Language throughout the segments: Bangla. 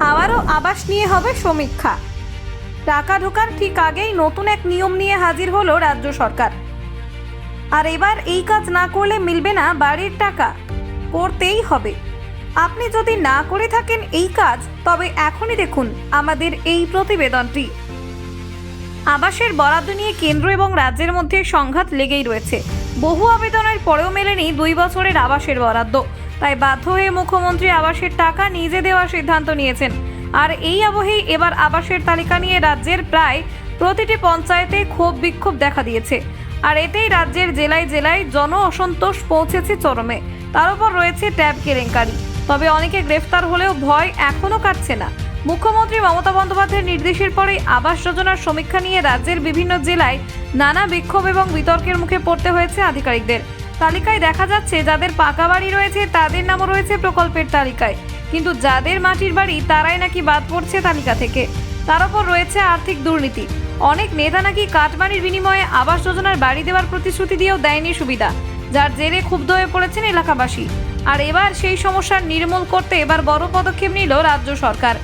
আবারও আবাস নিয়ে হবে সমীক্ষা। টাকা ঢোকার ঠিক আগেই নতুন এক নিয়ম নিয়ে হাজির হলো রাজ্য সরকার। আর এবার এই কাজ না করলে মিলবে না বাড়ির টাকা। করতেই হবে। আপনি যদি না করে থাকেন এই কাজ, তবে এখনই দেখুন আমাদের এই প্রতিবেদনটি। আবাসের বরাদ্দ নিয়ে কেন্দ্র এবং রাজ্যের মধ্যে সংঘাত লেগেই রয়েছে। বহু আবেদনের পরেও মেলেনি দুই বছরের আবাসের বরাদ্দ। তাই বাধ্য হয়ে মুখ্যমন্ত্রী আবাসের টাকা নিজে দেওয়ার সিদ্ধান্ত নিয়েছেন। আর এই আবহেই এবার আবাসের তালিকা নিয়ে রাজ্যের প্রায় প্রতিটি পঞ্চায়েতে ক্ষোভ বিক্ষোভ দেখা দিয়েছে। আর এতেই রাজ্যের জেলায় জেলায় জন অসন্তোষ পৌঁছেছে চরমে। তার উপর রয়েছে ট্যাব কেলেঙ্কারি। তবে অনেকে গ্রেফতার হলেও ভয় এখনও কাটছে না। মুখ্যমন্ত্রী মমতা বন্দ্যোপাধ্যায়ের নির্দেশের পরেই আবাস যোজনার সমীক্ষা নিয়ে রাজ্যের বিভিন্ন জেলায় নানা বিক্ষোভ এবং বিতর্কের মুখে পড়তে হয়েছে আধিকারিকদের। তালিকায় দেখা যাচ্ছে, যাদের পাকা বাড়ি রয়েছে, তাদের নামও রয়েছে প্রকল্পের তালিকায়। কিন্তু যাদের মাটির বাড়ি, তারাই নাকি বাদ পড়ছে তালিকা থেকে। তার উপর রয়েছে আর্থিক দুর্নীতি। অনেক নেতা নাকি কাটমানির বিনিময়ে আবাস যোজনার বাড়ি দেওয়ার প্রতিশ্রুতি দিয়েও দেয়নি সুবিধা, যার জেরে ক্ষুব্ধ হয়ে পড়েছেন এলাকাবাসী। আর এবার সেই সমস্যার নির্মূল করতে এবার বড় পদক্ষেপ নিল রাজ্য সরকার।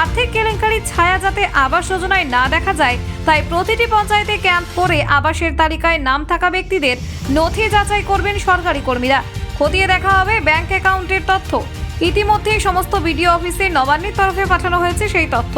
আর্থিক কেলেঙ্কারির ছায়া যাতে আবাস যোজনায় না দেখা যায়, তাই প্রতিটি পঞ্চায়েতে ক্যাম্প করে আবাসের তালিকায় নাম থাকা ব্যক্তিদের নথি যাচাই করবেন সরকারি কর্মীরা। খতিয়ে দেখা হবে ব্যাংক অ্যাকাউন্টের তথ্য। ইতিমধ্যেই সমস্ত বিডিও অফিসে নবান্নের তরফে পাঠানো হয়েছে সেই তথ্য।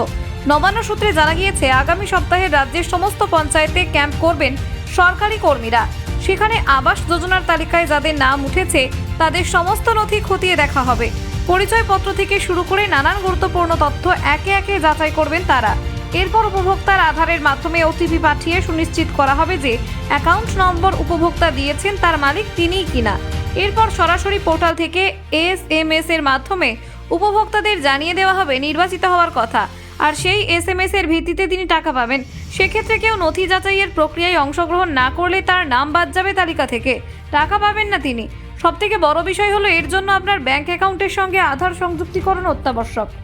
নবান্ন সূত্রে জানা গিয়েছে, আগামী সপ্তাহে রাজ্যের সমস্ত পঞ্চায়েতে ক্যাম্প করবেন সরকারি কর্মীরা। সেখানে আবাস যোজনার তালিকায় যাদের নাম উঠেছে, তাদের সমস্ত নথি খতিয়ে দেখা হবে। পরিচয়পত্র থেকে শুরু করে নানান গুরুত্বপূর্ণ তথ্য একে একে যাচাই করবেন তারা। এরপর উপভোক্তার আধারের মাধ্যমে ওটিপি পাঠিয়ে সুনিশ্চিত করা হবে যে অ্যাকাউন্ট নম্বর উপভোক্তা দিয়েছেন তার মালিক তিনিই কিনা। এরপর সরাসরি পোর্টাল থেকে এস এম এস এর মাধ্যমে উপভোক্তাদের জানিয়ে দেওয়া হবে নির্বাচিত হওয়ার কথা। আর সেই এস এম এস এর ভিত্তিতে তিনি টাকা পাবেন। সেক্ষেত্রে কেউ নথি যাচাইয়ের প্রক্রিয়ায় অংশগ্রহণ না করলে তার নাম বাদ যাবে তালিকা থেকে। টাকা পাবেন না তিনি। সবথেকে বড় বিষয় হলো এর জন্য আপনার ব্যাংক অ্যাকাউন্টের সঙ্গে আধার সংযুক্তিকরণ অত্যাবশ্যক।